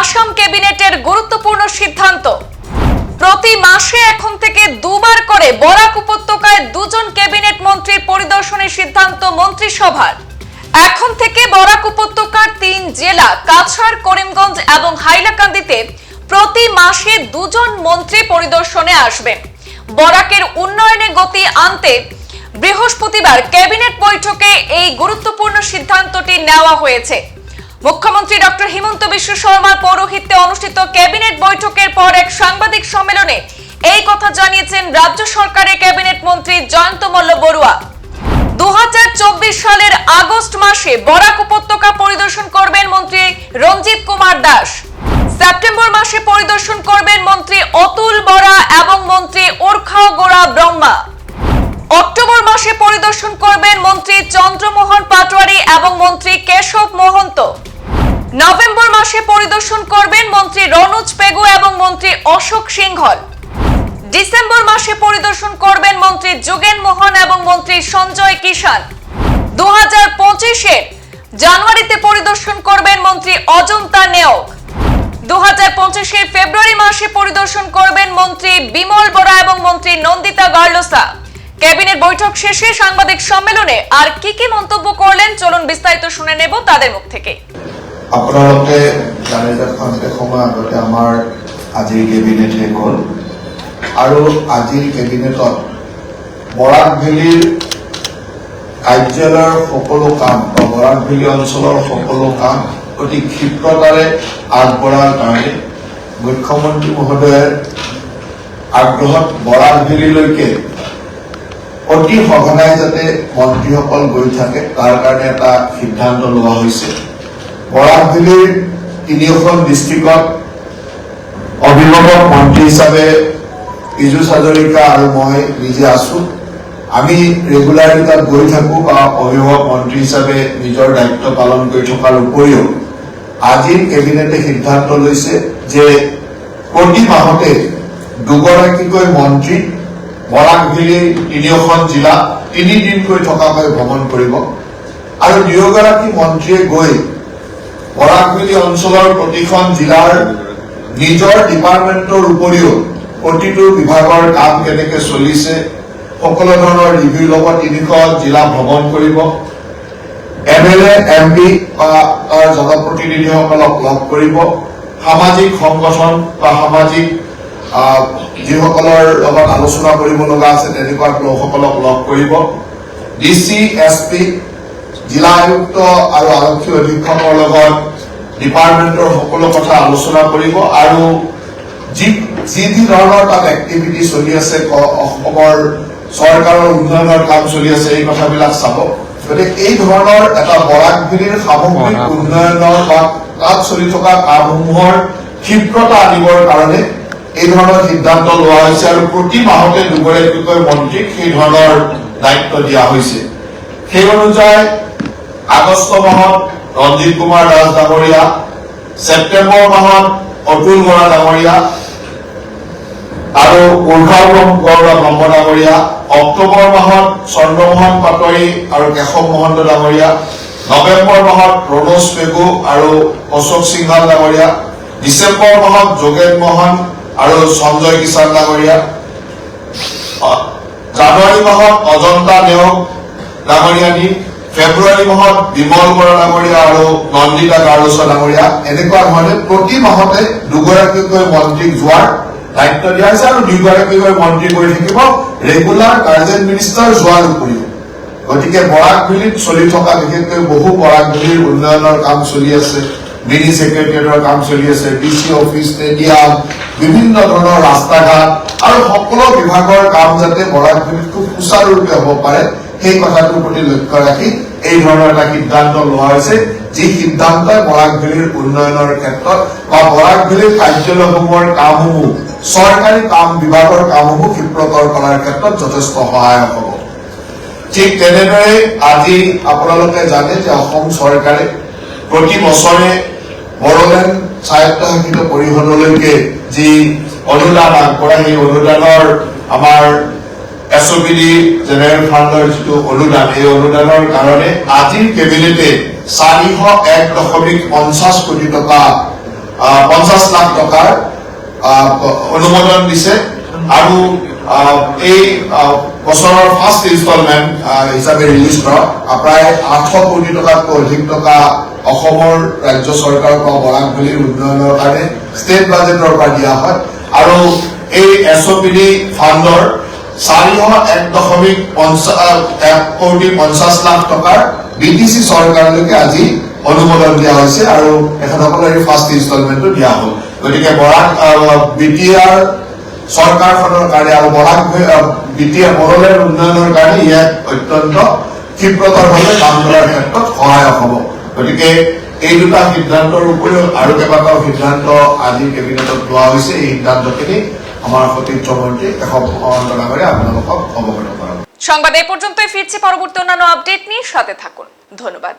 আসাম ক্যাবিনেটের গুরুত্বপূর্ণ সিদ্ধান্ত। প্রতি মাসে এখন থেকে দুবার করে বরাক উপত্যকায় দুজন ক্যাবিনেট মন্ত্রীর পরিদর্শনের সিদ্ধান্ত মন্ত্রিসভার। এখন থেকে বরাক উপত্যকার তিন জেলা, কাছাড়, করিমগঞ্জ এবং হাইলাকান্দিতে প্রতি মাসে দুজন মন্ত্রী পরিদর্শনে আসবেন। বরাকের উন্নয়নে গতি আনতে বৃহস্পতিবার ক্যাবিনেট বৈঠকে এই গুরুত্বপূর্ণ সিদ্ধান্তটি নেওয়া হয়েছে। মুখ্যমন্ত্রী ডক্টর হিমন্ত বিশ্ব শর্মার পৌরোহিত্যে অনুষ্ঠিত ক্যাবিনেট বৈঠকের পর এক সাংবাদিক সম্মেলনে এই কথা জানিয়েছেন রাজ্য সরকারের ক্যাবিনেট মন্ত্রী জয়ন্ত মল্ল বড়ুয়া। দু সালের আগস্ট মাসে বরাক উপত্যকা পরিদর্শন করবেন মন্ত্রী রঞ্জিত কুমার দাস। সেপ্টেম্বর মাসে পরিদর্শন করবেন মন্ত্রী অতুল বরা এবং মন্ত্রী ওরখাও গোড়া ব্রহ্মা। অক্টোবর মাসে পরিদর্শন করবেন মন্ত্রী চন্দ্রমোহন পাটোয়ারি এবং মন্ত্রী কেশব মহন্ত। নভেম্বর মাসে পরিদর্শন করবেন মন্ত্রী রনোজ পেগু এবং মন্ত্রী অশোক সিংহল ডিসেম্বর মাসে পরিদর্শন করবেন মন্ত্রী যোগেন মোহন এবং মন্ত্রী সঞ্জয় কিষান দু হাজার পঁচিশের জানুয়ারিতে পরিদর্শন করবেন মন্ত্রী অজন্তা নেওক দু হাজার পঁচিশের ফেব্রুয়ারি মাসে পরিদর্শন করবেন মন্ত্রী বিমল বরা এবং মন্ত্রী নন্দিতা গার্লোসা। ক্যাবিনেট বৈঠক শেষে সাংবাদিক সম্মেলনে আর কি কি মন্তব্য করলেন, চলুন বিস্তারিত শুনে নেব তাদের মুখ থেকে। আপোনালোকে জানে যে খন্তেক সময় আগতে আমাৰ আজিৰ কেবিনেট শেষ হ'ল। আৰু আজিৰ কেবিনেটত বৰাক ভেলীৰ কাৰ্যালয়ৰ সকলো কাম বা বৰাক ভেলী অঞ্চলৰ সকলো কাম অতি ক্ষিপ্ৰতাৰে আগবঢ়াৰ কাৰণে মুখ্যমন্ত্ৰী মহোদয়ে আগ্ৰহত বৰাক ভেলীলৈকে অতি সঘনাই যাতে মন্ত্ৰীসকল গৈ থাকে, তাৰ কাৰণে এটা সিদ্ধান্ত লোৱা হৈছে। বৰাক ভেলীৰ তিনিওখন ডিষ্ট্ৰিক্টত অভিভাৱক মন্ত্ৰী হিচাপে পীযুষ হাজৰিকা আৰু মই নিজে আছো। আমি ৰেগুলাৰলি তাত গৈ থাকো বা অভিভাৱক মন্ত্ৰী হিচাপে নিজৰ দায়িত্ব পালন কৰি থকাৰ উপৰিও আজিৰ কেবিনেটে সিদ্ধান্ত লৈছে যে প্ৰতি মাহতে দুগৰাকীকৈ মন্ত্ৰী বৰাক ভেলীৰ তিনিওখন জিলা তিনিদিনকৈ থকাকৈ ভ্ৰমণ কৰিব। আৰু দুয়োগৰাকী মন্ত্ৰীয়ে গৈ বৰাকভেলী অঞ্চলৰ প্ৰতিখন জিলাৰ নিজৰ ডিপাৰ্টমেণ্টৰ উপৰিও প্ৰতিটো বিভাগৰ কাম কেনেকে চলিছে সকলো ধৰণৰ ৰিভিউ ল'ব তিনিখন জিলা ভ্ৰমণ কৰিব। M L A M P বা তাৰ জনপ্ৰতিনিধিসকলক লগ কৰিব। সামাজিক সংগঠন বা সামাজিক যিসকলৰ লগত আলোচনা কৰিব লগা আছে তেনেকুৱা লোকসকলক লগ কৰিব। ডি চি এছ পি জিলা আয়ুক্ত আৰু আৰক্ষী অধীক্ষকৰ লগত ডিপাৰ্টমেণ্টৰ সকলো কথা আলোচনা কৰিব আৰু যি যি যি ধৰণৰ তাত এক্টিভিটি চলি আছে অসমৰ চৰকাৰৰ উন্নয়নৰ কাম চলি আছে এই কথাবিলাক চাব। গতিকে এই ধৰণৰ এটা বৰাক ভেলীৰ সামগ্ৰিক উন্নয়নৰ বা তাত চলি থকা কামসমূহৰ ক্ষিপ্ৰতা আনিবৰ কাৰণে এই ধৰণৰ সিদ্ধান্ত লোৱা হৈছে আৰু প্ৰতি মাহতে দুগৰাকীকৈ মন্ত্ৰীক সেই ধৰণৰ দায়িত্ব দিয়া হৈছে। সেই অনুযায়ী আগষ্ট মাহত ৰঞ্জিত কুমাৰ দাস ডাঙৰীয়া ছেপ্টেম্বৰ মাহত অতুল বৰা ডাঙৰীয়া আৰু উৰ্ঘাও গৌৰৱ ব্ৰহ্ম ডাঙৰীয়া অক্টোবৰ মাহত চন্দ্ৰমোহন পাটোৱাৰী আৰু কেশৱ মহন্ত ডাঙৰীয়া নৱেম্বৰ মাহত ৰণোজ পেগু আৰু অশোক সিংহাল ডাঙৰীয়া ডিচেম্বৰ মাহত যোগেন মোহন আৰু সঞ্জয় কিষাণ ডাঙৰীয়া জানুৱাৰী মাহত অজন্তা নেওগ ডাঙৰীয়ানী ফেব্ৰুৱাৰী মাহত বিমল বৰা ডাঙৰীয়া আৰু নন্দিতা গাৰোচা ডাঙৰীয়া এনেকুৱা ধৰণে প্ৰতি মাহতে দুগৰাকীকৈ মন্ত্ৰীক যোৱাৰ দায়িত্ব দিয়া হৈছে আৰু দুগৰাকীকৈ মন্ত্ৰী কৰি থাকিব ৰেগুলাৰ গাৰ্জেন মিনিষ্টাৰ যোৱাৰ উপৰিও। গতিকে বৰাক ভেলীত চলি থকা বিশেষকৈ বহু বৰাক ভেলীৰ উন্নয়নৰ কাম চলি আছে, মিনি ছেক্ৰেটেৰিয়েটৰ কাম চলি আছে ডি চি অফিচ, ষ্টেডিয়াম, বিভিন্ন ধৰণৰ ৰাস্তা ঘাট আৰু সকলো বিভাগৰ কাম যাতে বৰাক ভেলীত খুব সুচাৰুৰূপে হ'ব পাৰে সেই কথাটোৰ প্ৰতি লক্ষ্য ৰাখি এই ধৰণৰ এটা সিদ্ধান্ত লোৱা হৈছে যি সিদ্ধান্তই বৰাক ভেলীৰ উন্নয়নৰ ক্ষেত্ৰত বা বৰাক ভেলীৰ কাৰ্যালয়সমূহৰ কামসমূহ, চৰকাৰী কাম বিভাগৰ কামসমূহ ক্ষিপ্ৰতৰ কৰাৰ ক্ষেত্ৰত যথেষ্ট সহায়ক হ'ব। ঠিক তেনেদৰে আজি আপোনালোকে জানে যে অসম চৰকাৰে প্ৰতি বছৰে স্বায়ত্তশাসিত পৰিষদলৈকে যি অনুদান আগবঢ়ায় সেই অনুদানৰ আমাৰ S O' P D general ফাণ্ডৰ যিটো অনুদান, এই অনুদানৰ কাৰণে আজিৰ কেবিনেটে চাৰিশ এক দশমিক পঞ্চাছ কোটি টকা পঞ্চাশ লাখ টকাৰ অনুমোদন দিছে আৰু এই বছৰৰ ফাৰ্ষ্ট ইনষ্টলমেণ্ট হিচাপে ৰিলিজ কৰা প্ৰায় আঠশ কোটি টকাতকৈ অধিক টকা অসমৰ ৰাজ্য চৰকাৰৰ পৰা বৰাক ভেলীৰ উন্নয়নৰ কাৰণে ষ্টেট বাজেটৰ পৰা দিয়া হয়। আৰু এই এছ অ' ফাণ্ডৰ চাৰিশ এক দশমিক পঞ্চা এক কোটি পঞ্চাছ লাখ টকাৰ বি চৰকাৰলৈকে আজি অনুমোদন দিয়া হৈছে আৰু তেখেতসকলে এই ফাৰ্ষ্ট ইনষ্টলমেণ্টটো দিয়া হ'ল। গতিকে বৰাক বি টি আৰ চৰকাৰখনৰ কাৰণে আৰু Barak B T R Bodoland উন্নয়নৰ কাৰণে ইয়াক অত্যন্ত ক্ষীপ্ৰতৰভাৱে কাম কৰাৰ ক্ষেত্ৰত সহায়ক হ'ব। গতিকে এই দুটা সিদ্ধান্তৰ উপৰিও আৰু কেইবাটাও সিদ্ধান্ত আজি কেবিনেটত লোৱা হৈছে। এই সিদ্ধান্তখিনি আমাৰ প্রতি মন্ত্ৰী এখন অন্তৰা কৰি আপনাদের অবগত করাবো সংবাদ এই পর্যন্তই, ফিরছি পরবর্তী অন্যান্য আপডেট নিয়ে, সাথে থাকুন। ধন্যবাদ।